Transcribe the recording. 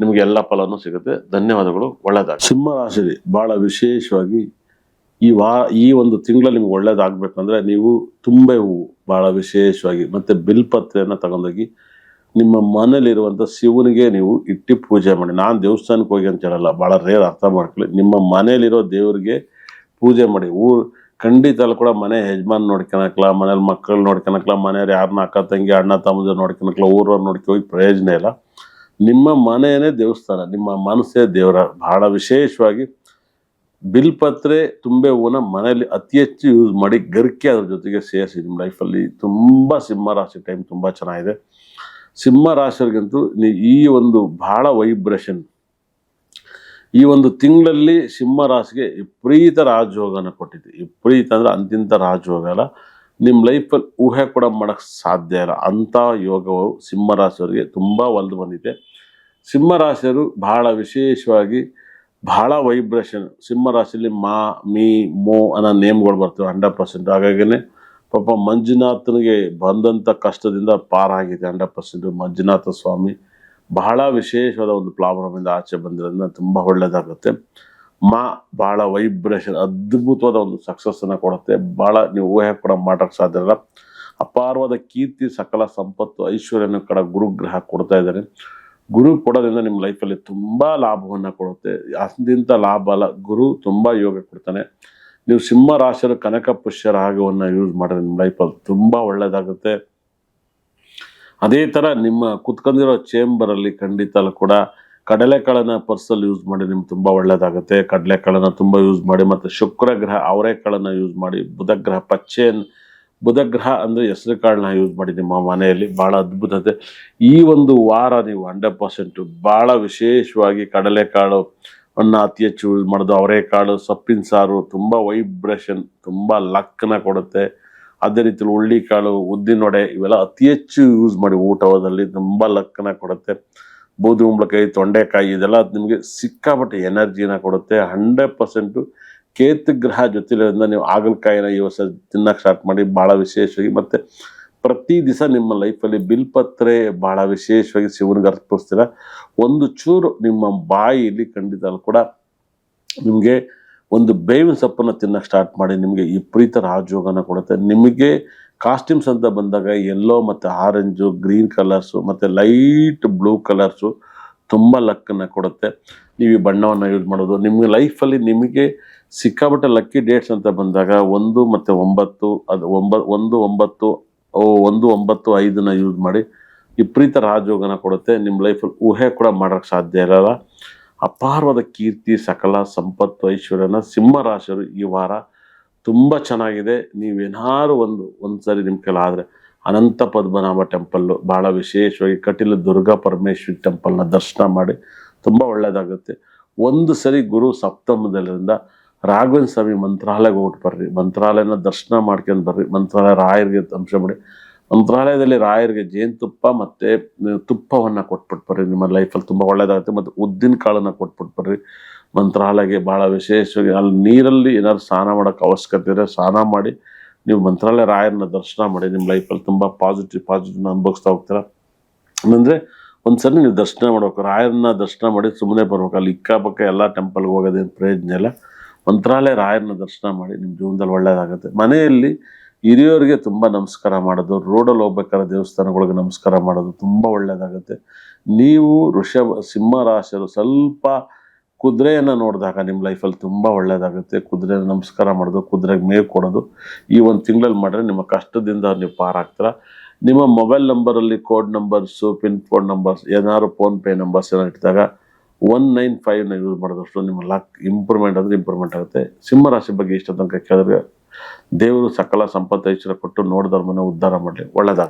ನಿಮಗೆ ಎಲ್ಲ ಫಲನೂ ಸಿಗುತ್ತೆ. ಧನ್ಯವಾದಗಳು. ಒಳ್ಳೆಯದಾಗ ಸಿಂಹ ರಾಶಿ ಬಹಳ ವಿಶೇಷವಾಗಿ ಈ ವಾ, ಈ ಒಂದು ತಿಂಗಳಲ್ಲಿ ನಿಮ್ಗೆ ಒಳ್ಳೇದಾಗಬೇಕಂದ್ರೆ ನೀವು ತುಂಬೆ ಹೂವು ಭಾಳ ವಿಶೇಷವಾಗಿ ಮತ್ತೆ ಬಿಲ್ಪತ್ರೆಯನ್ನು ತಗೊಂಡೋಗಿ ನಿಮ್ಮ ಮನೇಲಿರುವಂಥ ಶಿವನಿಗೆ ನೀವು ಇಟ್ಟು ಪೂಜೆ ಮಾಡಿ. ನಾನು ದೇವಸ್ಥಾನಕ್ಕೆ ಹೋಗಿ ಅಂತ ಹೇಳಲ್ಲ ಭಾಳ ರೇರ್ ಅರ್ಥ ಮಾಡ್ಕೊಳ್ಳಿ. ನಿಮ್ಮ ಮನೇಲಿರೋ ದೇವರಿಗೆ ಪೂಜೆ ಮಾಡಿ. ಊರು, ಖಂಡಿತ ಕೂಡ ಮನೆ ಯಜಮಾನ್ ನೋಡ್ಕೊಳಕ್ಲ, ಮನೇಲಿ ಮಕ್ಕಳು ನೋಡ್ಕೊಳಕ್ಲ, ಮನೆಯವ್ರು ಯಾರನ್ನ ಅಕ್ಕ ತಂಗಿ, ಅಣ್ಣ ತಮ್ಮದ ನೋಡ್ಕೊಳಕ್ಲ ಊರವ್ರು ನೋಡ್ಕೊ ಹೋಗಿ ಪ್ರಯೋಜನ ಇಲ್ಲ. ನಿಮ್ಮ ಮನೆಯೇ ದೇವಸ್ಥಾನ, ನಿಮ್ಮ ಮನಸ್ಸೇ ದೇವರ. ಬಹಳ ವಿಶೇಷವಾಗಿ ಬಿಲ್ಪತ್ರೆ ತುಂಬೆ ಹೂವನ್ನ ಮನೆಯಲ್ಲಿ ಅತಿ ಹೆಚ್ಚು ಯೂಸ್ ಮಾಡಿ ಗರಿಕೆ ಅದ್ರ ಜೊತೆಗೆ ಸೇರಿಸಿ. ನಿಮ್ಮ ಲೈಫಲ್ಲಿ ತುಂಬ ಸಿಂಹ ರಾಶಿ ಟೈಮ್ ತುಂಬ ಚೆನ್ನಾಗಿದೆ. ಸಿಂಹ ರಾಶಿಯವ್ರಿಗಂತೂ ಈ ಒಂದು ಬಹಳ ವೈಬ್ರೇಷನ್ ಈ ಒಂದು ತಿಂಗಳಲ್ಲಿ ಸಿಂಹ ರಾಶಿಗೆ ವಿಪರೀತ ರಾಜಯೋಗನ ಕೊಟ್ಟಿದೆ. ವಿಪರೀತ ಅಂದ್ರೆ ಅಂತಿಂತ ರಾಜಯೋಗ ಅಲ್ಲ. ನಿಮ್ಮ ಲೈಫಲ್ಲಿ ಊಹೆ ಕೂಡ ಮಾಡೋಕ್ಕೆ ಸಾಧ್ಯ ಇಲ್ಲ. ಅಂಥ ಯೋಗವು ಸಿಂಹರಾಶಿಯವರಿಗೆ ತುಂಬ ಒಲಿದು ಬಂದಿದೆ. ಸಿಂಹರಾಶಿಯರು ಬಹಳ ವಿಶೇಷವಾಗಿ ಬಹಳ ವೈಬ್ರೇಷನ್ ಸಿಂಹರಾಶಿಯಲ್ಲಿ ಮಾ, ಮೀ, ಮೋ ಅನ್ನೋ ನೇಮ್ಗಳು ಬರ್ತವೆ ಹಂಡ್ರೆಡ್ ಪರ್ಸೆಂಟ್. ಹಾಗಾಗಿನೇ ಪಾಪ ಮಂಜುನಾಥನಿಗೆ ಬಂದಂಥ ಕಷ್ಟದಿಂದ ಪಾರಾಗಿದೆ ಹಂಡ್ರೆಡ್ ಪರ್ಸೆಂಟ್. ಮಂಜುನಾಥ ಸ್ವಾಮಿ ಬಹಳ ವಿಶೇಷವಾದ ಒಂದು ಪ್ರಾಬ್ಲಮಿಂದ ಆಚೆ ಬಂದಿರೋದ್ರಿಂದ ತುಂಬ ಒಳ್ಳೆಯದಾಗುತ್ತೆ ಮಾ ಭಾಳ ವೈಬ್ರೇಷನ್, ಅದ್ಭುತವಾದ ಒಂದು ಸಕ್ಸಸ್ಸನ್ನು ಕೊಡುತ್ತೆ. ಭಾಳ ನೀವು ಊಹೆ ಕೂಡ ಮಾಡೋಕ್ಕೆ ಸಾಧ್ಯ ಇಲ್ಲ. ಅಪಾರವಾದ ಕೀರ್ತಿ, ಸಕಲ ಸಂಪತ್ತು, ಐಶ್ವರ್ಯನ ಕಡ ಗುರುಗ್ರಹ ಕೊಡ್ತಾ ಇದ್ದಾರೆ. ಗುರು ಕೊಡೋದ್ರಿಂದ ನಿಮ್ಮ ಲೈಫಲ್ಲಿ ತುಂಬ ಲಾಭವನ್ನು ಕೊಡುತ್ತೆ. ಅಂದಿಂತ ಲಾಭ ಅಲ್ಲ, ಗುರು ತುಂಬ ಯೋಗ ಕೊಡ್ತಾನೆ. ನೀವು ಸಿಂಹ ರಾಶಿಯ ಕನಕ ಪುಷ್ಯ ರಾಗವನ್ನು ಯೂಸ್ ಮಾಡಿದ್ರೆ ನಿಮ್ಮ ಲೈಫಲ್ಲಿ ತುಂಬ ಒಳ್ಳೆಯದಾಗುತ್ತೆ ಅದೇ ಥರ ನಿಮ್ಮ ಕುತ್ಕೊಂಡಿರೋ ಚೇಂಬರಲ್ಲಿ ಖಂಡಿತ ಕೂಡ ಕಡಲೆಕಾಳನ್ನ ಪರ್ಸಲ್ಲಿ ಯೂಸ್ ಮಾಡಿ ನಿಮ್ಗೆ ತುಂಬ ಒಳ್ಳೆಯದಾಗುತ್ತೆ ಕಡಲೆಕಾಳನ್ನು ತುಂಬ ಯೂಸ್ ಮಾಡಿ ಮತ್ತು ಶುಕ್ರ ಗ್ರಹ ಅವರೆಕಾಳನ್ನು ಯೂಸ್ ಮಾಡಿ ಬುಧ ಗ್ರಹ ಪಚ್ಚೆಯನ್ನು ಬುಧ ಗ್ರಹ ಅಂದರೆ ಹೆಸರು ಕಾಳನ್ನ ಯೂಸ್ ಮಾಡಿ ನಿಮ್ಮ ಮನೆಯಲ್ಲಿ. ಭಾಳ ಅದ್ಭುತತೆ ಈ ಒಂದು ವಾರ ನೀವು ಹಂಡ್ರೆಡ್ ಪರ್ಸೆಂಟು ಭಾಳ ವಿಶೇಷವಾಗಿ ಕಡಲೆಕಾಳು ಅನ್ನ ಅತಿ ಹೆಚ್ಚು ಯೂಸ್ ಮಾಡೋದು. ಅವರೆಕಾಳು, ಸೊಪ್ಪಿನ ಸಾರು, ತುಂಬ ವೈಬ್ರೇಷನ್, ತುಂಬ ಲಕ್ನ ಕೊಡುತ್ತೆ. ಅದೇ ರೀತಿ ಹುಳ್ಳಿಕಾಳು ಉದ್ದಿನೊಡೆ ಇವೆಲ್ಲ ಅತಿ ಹೆಚ್ಚು ಯೂಸ್ ಮಾಡಿ ಊಟದಲ್ಲಿ, ತುಂಬ ಲಕ್ನ ಕೊಡುತ್ತೆ. ಬೂದು ಕುಂಬಳಕಾಯಿ ತೊಂಡೆಕಾಯಿ ಇದೆಲ್ಲ ನಿಮಗೆ ಸಿಕ್ಕಾಪಟ್ಟೆ ಎನರ್ಜಿನ ಕೊಡುತ್ತೆ. ಹಂಡ್ರೆಡ್ ಪರ್ಸೆಂಟು ಕೇತು ಗ್ರಹ ಜೊತೆಲಿಂದ ನೀವು ಹಾಗಲಕಾಯಿನ ಈ ವರ್ಷ ತಿನ್ನೋಕೆ ಸ್ಟಾರ್ಟ್ ಮಾಡಿ ಭಾಳ ವಿಶೇಷವಾಗಿ ಮತ್ತು ಪ್ರತಿ ದಿವಸ ನಿಮ್ಮ ಲೈಫಲ್ಲಿ ಬಿಲ್ಪತ್ರೆ ಭಾಳ ವಿಶೇಷವಾಗಿ ಶಿವನಿಗೆ ಅರ್ಪಿಸ್ತೀರ. ಒಂದು ಚೂರು ನಿಮ್ಮ ಬಾಯಿಯಲ್ಲಿ ಖಂಡಿತ ಕೂಡ ನಿಮಗೆ ಒಂದು ಬೇವಿನ ಸೊಪ್ಪನ್ನು ತಿನ್ನಕ್ಕೆ ಸ್ಟಾರ್ಟ್ ಮಾಡಿ ನಿಮಗೆ ವಿಪರೀತ ರಾಜಯೋಗನ ಕೊಡುತ್ತೆ. ನಿಮಗೆ ಕಾಸ್ಟ್ಯೂಮ್ಸ್ ಅಂತ ಬಂದಾಗ ಎಲ್ಲೋ ಮತ್ತು ಆರೆಂಜು ಗ್ರೀನ್ ಕಲರ್ಸು ಮತ್ತು ಲೈಟ್ ಬ್ಲೂ ಕಲರ್ಸು ತುಂಬ ಲಕ್ಕನ್ನು ಕೊಡುತ್ತೆ. ನೀವು ಈ ಬಣ್ಣವನ್ನು ಯೂಸ್ ಮಾಡೋದು. ನಿಮಗೆ ಲೈಫಲ್ಲಿ ನಿಮಗೆ ಸಿಕ್ಕಾಪಟ್ಟೆ ಲಕ್ಕಿ ಡೇಟ್ಸ್ ಅಂತ ಬಂದಾಗ ಒಂದು ಮತ್ತು ಒಂಬತ್ತು, ಅದು ಒಂಬ, ಒಂದು, ಒಂಬತ್ತು ಒಂದು, ಒಂಬತ್ತು, ಐದನ್ನ ಯೂಸ್ ಮಾಡಿ ವಿಪರೀತ ರಾಜಯೋಗನ ಕೊಡುತ್ತೆ. ನಿಮ್ಮ ಲೈಫಲ್ಲಿ ಊಹೆ ಕೂಡ ಮಾಡೋಕ್ಕೆ ಸಾಧ್ಯ ಇರಲ್ಲ. ಅಪಾರವಾದ ಕೀರ್ತಿ, ಸಕಲ, ಸಂಪತ್ತು, ಐಶ್ವರ್ಯನ ಸಿಂಹರಾಶರು ಈ ವಾರ ತುಂಬ ಚೆನ್ನಾಗಿದೆ. ನೀವೇನಾದ್ರು ಒಂದು ಒಂದು ಸರಿ ನಿಮ್ಮ ಕೆಲ ಆದರೆ ಅನಂತ ಪದ್ಮನಾಭ ಟೆಂಪಲ್ಲು ಭಾಳ ವಿಶೇಷವಾಗಿ ಕಟೀಲು ದುರ್ಗಾ ಪರಮೇಶ್ವರಿ ಟೆಂಪಲ್ನ ದರ್ಶನ ಮಾಡಿ ತುಂಬ ಒಳ್ಳೆಯದಾಗುತ್ತೆ ಒಂದು ಸರಿ ಗುರು ಸಪ್ತಮದಲ್ಲಿಂದ ರಾಘವೇಂದ್ರ ಸ್ವಾಮಿ ಮಂತ್ರಾಲಯಕ್ಕೆ ಹೋಗ್ಬಿಟ್ಟು ಬರ್ರಿ. ಮಂತ್ರಾಲಯನ ದರ್ಶನ ಮಾಡ್ಕೊಂಡು ಬರ್ರಿ. ಮಂತ್ರಾಲಯ ರಾಯರಿಗೆ ಅಂಶ ಮಾಡಿ. ಮಂತ್ರಾಲಯದಲ್ಲಿ ರಾಯರಿಗೆ ಜೇನುತುಪ್ಪ ಮತ್ತು ತುಪ್ಪವನ್ನು ಕೊಟ್ಬಿಟ್ಟು ಬರ್ರಿ. ನಿಮ್ಮ ಲೈಫಲ್ಲಿ ತುಂಬ ಒಳ್ಳೆಯದಾಗುತ್ತೆ ಮತ್ತು ಉದ್ದಿನ ಕಾಳನ್ನು ಕೊಟ್ಬಿಟ್ಟು ಬರ್ರಿ. ಮಂತ್ರಾಲಯಕ್ಕೆ ಭಾಳ ವಿಶೇಷವಾಗಿ ಅಲ್ಲಿ ನೀರಲ್ಲಿ ಏನಾದ್ರು ಸ್ನಾನ ಮಾಡೋಕ್ಕೆ ಅವಶ್ಯಕತೆ ಇದ್ದರೆ ಸ್ನಾನ ಮಾಡಿ ನೀವು ಮಂತ್ರಾಲಯ ರಾಯರನ್ನ ದರ್ಶನ ಮಾಡಿ, ನಿಮ್ಮ ಲೈಫಲ್ಲಿ ತುಂಬ ಪಾಸಿಟಿವ್ ಪಾಸಿಟಿವ್ನ ಅನುಭವಿಸ್ತಾ ಹೋಗ್ತೀರ? ಅಂದರೆ ಒಂದ್ಸರಿ ನೀವು ದರ್ಶನ ಮಾಡ್ಬೇಕು, ರಾಯರನ್ನ ದರ್ಶನ ಮಾಡಿ ಸುಮ್ಮನೆ ಬರ್ಬೇಕು. ಅಲ್ಲಿ ಇಕ್ಕಪಕ್ಕ ಎಲ್ಲ ಟೆಂಪಲ್ಗೆ ಹೋಗೋದೇನು ಪ್ರಯೋಜನ ಇಲ್ಲ. ಮಂತ್ರಾಲಯ ರಾಯರನ್ನ ದರ್ಶನ ಮಾಡಿ ನಿಮ್ಮ ಜೀವನದಲ್ಲಿ ಒಳ್ಳೆಯದಾಗುತ್ತೆ ಮನೆಯಲ್ಲಿ ಹಿರಿಯರಿಗೆ ತುಂಬ ನಮಸ್ಕಾರ ಮಾಡೋದು ರೋಡಲ್ಲಿ ಹೋಗ್ಬೇಕಾದ್ರೆ ದೇವಸ್ಥಾನಗಳಿಗೆ ನಮಸ್ಕಾರ ಮಾಡೋದು ತುಂಬ ಒಳ್ಳೆಯದಾಗುತ್ತೆ ನೀವು ಋಷಭ ಸಿಂಹರಾಶರು ಸ್ವಲ್ಪ ಕುದುರೆಯನ್ನು ನೋಡಿದಾಗ ನಿಮ್ಮ ಲೈಫಲ್ಲಿ ತುಂಬ ಒಳ್ಳೆಯದಾಗುತ್ತೆ ಕುದುರೆನ ನಮಸ್ಕಾರ ಮಾಡೋದು, ಕುದುರೆಗೆ ಮೇವು ಕೊಡೋದು. ಈ ಒಂದು ತಿಂಗಳಲ್ಲಿ ಮಾಡಿದ್ರೆ ನಿಮ್ಮ ಕಷ್ಟದಿಂದ ನೀವು ಪಾರಾಗ್ತೀರ. ನಿಮ್ಮ mobile ನಂಬರಲ್ಲಿ code numbers, pin code numbers, ಏನಾದ್ರು ಫೋನ್ಪೇ ನಂಬರ್ಸ್ ಏನೋ ಇಟ್ಟಿದಾಗ ಒನ್ ನೈನ್ ಫೈವ್ನ ಯೂಸ್ ಮಾಡಿದಷ್ಟು ನಿಮ್ಮ ಲಕ್ ಇಂಪ್ರೂವ್ಮೆಂಟ್ ಅಂದರೆ ಇಂಪ್ರೂವ್ಮೆಂಟ್ ಆಗುತ್ತೆ. ಸಿಂಹರಾಶಿ ಬಗ್ಗೆ ಇಷ್ಟ ತನಕ ಕೇಳಿದ್ರೆ ದೇವರು ಸಕಲ ಸಂಪತ್ತು ಐಶ್ವರ್ಯ ಕೊಟ್ಟು ನೋಡಿದವ್ರ ಮನೆ ಉದ್ಧಾರ ಮಾಡಲಿ. ಒಳ್ಳೆಯದಾಗಲಿ